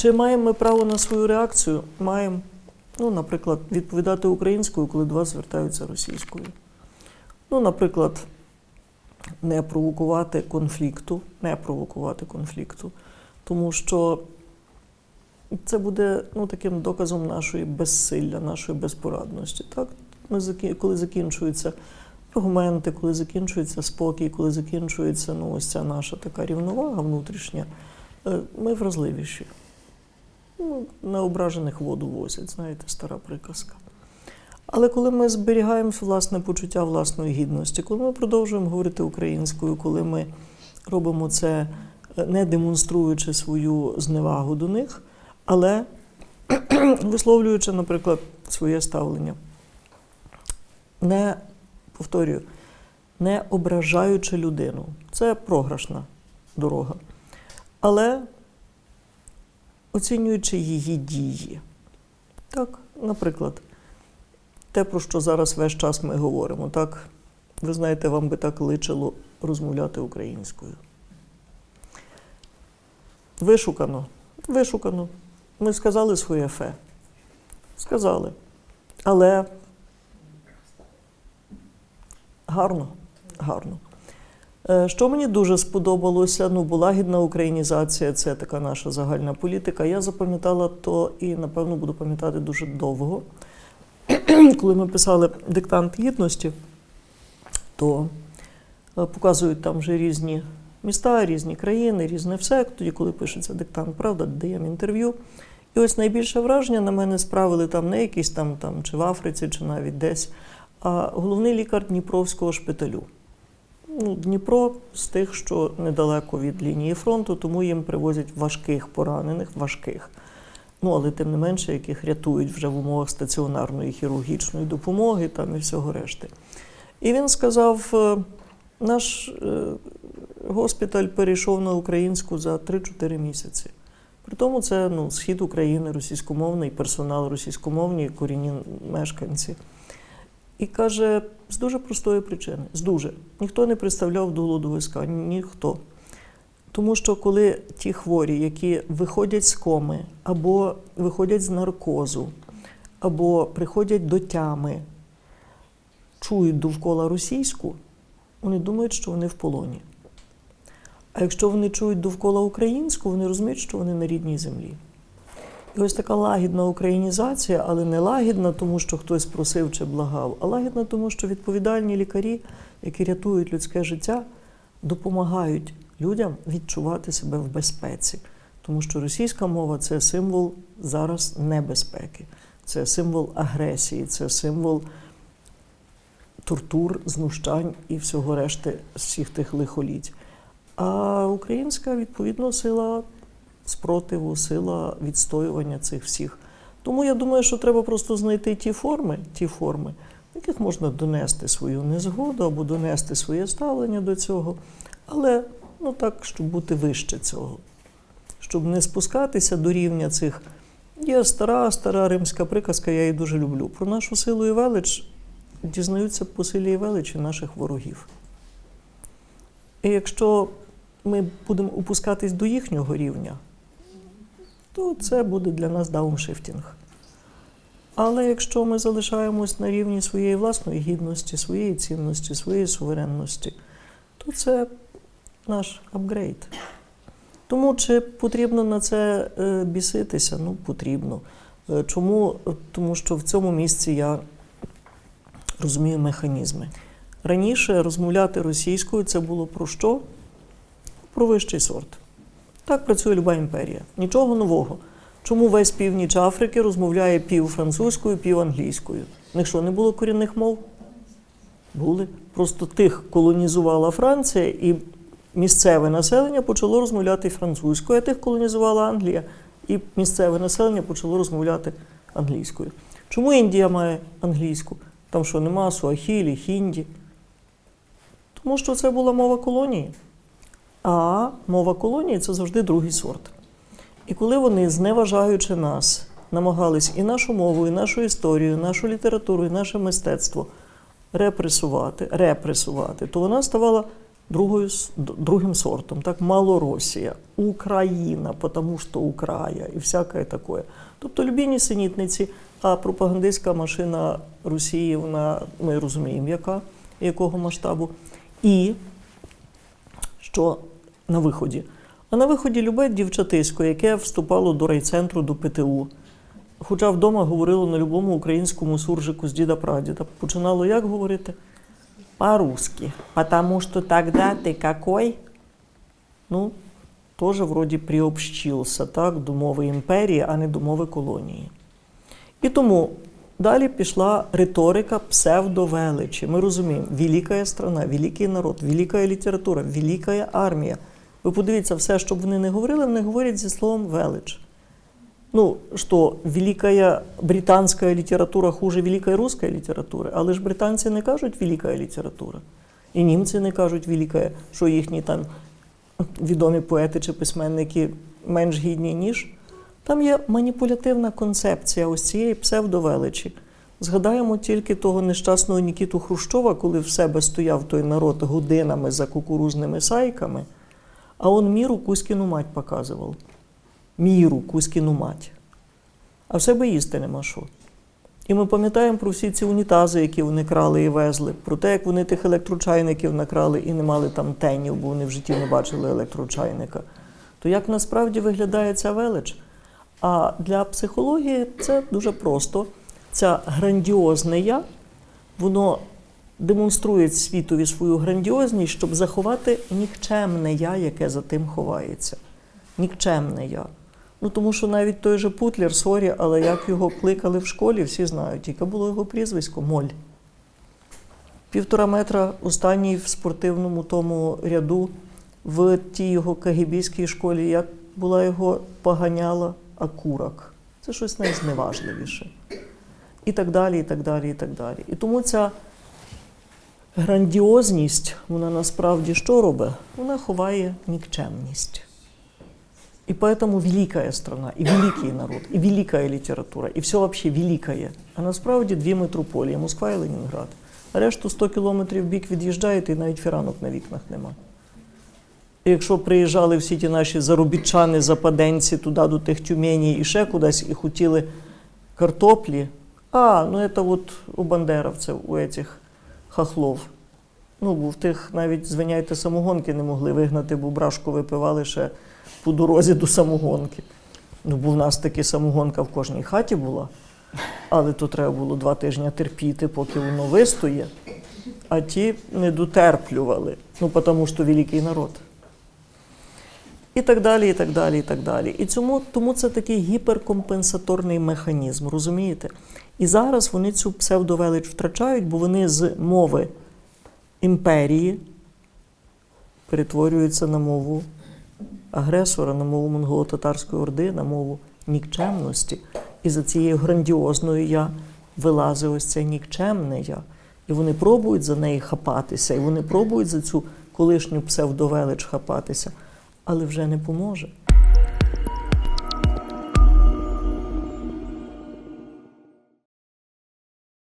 Чи маємо ми право на свою реакцію? Маємо, ну, наприклад, відповідати українською, коли до вас звертаються російською. Ну, наприклад, не провокувати конфлікту, не провокувати конфлікту, тому що це буде ну, таким доказом нашої безсилля, нашої безпорадності. Так? Ми, коли закінчуються аргументи, коли закінчується спокій, коли закінчується ну, ось ця наша така рівновага внутрішня, е, ми вразливіші. Ну, ображених воду возять, знаєте, стара приказка. Але коли ми зберігаємо власне почуття власної гідності, коли ми продовжуємо говорити українською, коли ми робимо це е, не демонструючи свою зневагу до них, але висловлюючи, наприклад, своє ставлення, не повторюю, не ображаючи людину. Це програшна дорога. Але оцінюючи її дії. Так, наприклад, те, про що зараз весь час ми говоримо, так, ви знаєте, вам би так личило розмовляти українською. Вишукано, вишукано. Ми сказали своє фе. Сказали. Але гарно, гарно. Е, Що мені дуже сподобалося, ну, була гідна українізація, це така наша загальна політика. Я запам'ятала то і, напевно, буду пам'ятати дуже довго. Коли ми писали диктант гідності, то е, показують там вже різні міста, різні країни, різне все. Тоді, коли пишеться диктант, правда, даємо інтерв'ю. І ось найбільше враження на мене справили там не якісь там, там чи в Африці, чи навіть десь, а головний лікар Дніпровського шпиталю. Ну, Дніпро з тих, що недалеко від лінії фронту, тому їм привозять важких поранених, важких. Ну, але тим не менше, яких рятують вже в умовах стаціонарної хірургічної допомоги там і всього решти. І він сказав: е, наш е, госпіталь перейшов на українську за 3-4 місяці. При тому це ну, схід України, російськомовний персонал, російськомовні корінні мешканці. І каже, з дуже простої причини, з дуже. Ніхто не представляв голоду війська, ніхто. Тому що коли ті хворі, які виходять з коми, або виходять з наркозу, або приходять до тями, чують довкола російську, вони думають, що вони в полоні. А якщо вони чують довкола українську, вони розуміють, що вони на рідній землі. І ось така лагідна українізація, але не лагідна, тому що хтось просив чи благав, а лагідна, тому що відповідальні лікарі, які рятують людське життя, допомагають людям відчувати себе в безпеці. Тому що російська мова це символ зараз небезпеки, це символ агресії, це символ тортур, знущань і всього решти всіх тих лихоліть. А українська, відповідно, сила спротиву, сила відстоювання цих всіх. Тому я думаю, що треба просто знайти ті форми, ті форми, в яких можна донести свою незгоду або донести своє ставлення до цього, але ну так, щоб бути вище цього, щоб не спускатися до рівня цих. Є стара, стара римська приказка, я її дуже люблю. Про нашу силу і велич дізнаються по силі і величі наших ворогів. І якщо ми будемо опускатись до їхнього рівня, то це буде для нас дауншифтінг. Але якщо ми залишаємось на рівні своєї власної гідності, своєї цінності, своєї суверенності, то це наш апгрейд. Тому чи потрібно на це е, біситися? Ну, потрібно. Е, Чому? Тому що в цьому місці я розумію механізми. Раніше розмовляти російською це було про що? Про вищий сорт. Так працює люба імперія. Нічого нового. Чому весь північ Африки розмовляє пів французькою, пів англійською? В них що, не було корінних мов? Були. Просто тих колонізувала Франція, і місцеве населення почало розмовляти французькою, а тих колонізувала Англія, і місцеве населення почало розмовляти англійською. Чому Індія має англійську? Там що нема суахілі, хінді? Тому що це була мова колонії. А мова колонії це завжди другий сорт. І коли вони, зневажаючи нас, намагались і нашу мову, і нашу історію, і нашу літературу, і наше мистецтво репресувати, репресувати, то вона ставала другою, другим сортом, так, Малоросія, Україна, тому що Украя і всяке таке. Тобто любі нісенітниці, а пропагандистська машина Росії, вона, ми розуміємо, яка, якого масштабу. І що на виході? А на виході любе дівчатисько, яке вступало до райцентру, до ПТУ. Хоча вдома говорило на любому українському суржику з діда прадіда. Починало як говорити? По-русски. Потому что тогда ты какой? Ну, теж вроді приобщився так, до мови імперії, а не до мови колонії. І тому далі пішла риторика псевдовеличі. Ми розуміємо, велика страна, великий народ, велика література, велика армія. Ви подивіться, все, що б вони не говорили, вони говорять зі словом велич. Ну, що велика британська література хуже великої руської літератури, але ж британці не кажуть велика література. І німці не кажуть велика, що їхні там відомі поети чи письменники менш гідні, ніж. Там є маніпулятивна концепція ось цієї псевдовеличі. Згадаємо тільки того нещасного Нікіту Хрущова, коли в себе стояв той народ годинами за кукурузними сайками, а он міру Кузькіну мать показував. Міру Кузькіну мать. А в себе їсти нема що. І ми пам'ятаємо про всі ці унітази, які вони крали і везли, про те, як вони тих електрочайників накрали і не мали там тенів, бо вони в житті не бачили електрочайника. То як насправді виглядає ця велич? А для психології це дуже просто. Ця грандіозне я, воно демонструє світові свою грандіозність, щоб заховати нікчемне я, яке за тим ховається. Нікчемне я. Ну тому що навіть той же Путлер, сорі, але як його кликали в школі, всі знають, яке було його прізвисько Моль. Півтора метра останній в спортивному тому ряду в тій його кагібійській школі, як була його поганяла акурак. Це щось найзневажливіше. І так далі, і так далі, і так далі. І тому ця грандіозність, вона насправді що робить? Вона ховає нікчемність. И поэтому великая страна, и великий народ, и великая література, і все вообще великое. А насправді дві метрополії Москва і Ленінград. Решту 100 кілометрів бік від'їжджаєте, і навіть фіранок на вікнах нема. І якщо приїжджали всі ті наші заробітчани, западенці туди до тих Тюмені і ще кудись, і хотіли картоплі, а, ну це от у бандеровців, у этих хахлов. Ну, бо в тих навіть, звиняйте, самогонки не могли вигнати, бо брашку випивали ще по дорозі до самогонки. Ну, бо в нас таки самогонка в кожній хаті була, але то треба було два тижні терпіти, поки воно вистоє. А ті не дотерплювали, ну тому що великий народ. І так далі, і так далі, і так далі. І цьому, тому це такий гіперкомпенсаторний механізм, розумієте? І зараз вони цю псевдовелич втрачають, бо вони з мови імперії перетворюються на мову агресора, на мову монголо-татарської орди, на мову нікчемності. І за цією грандіозною я вилазить ось це нікчемне я. І вони пробують за неї хапатися, і вони пробують за цю колишню псевдовелич хапатися, але вже не поможе.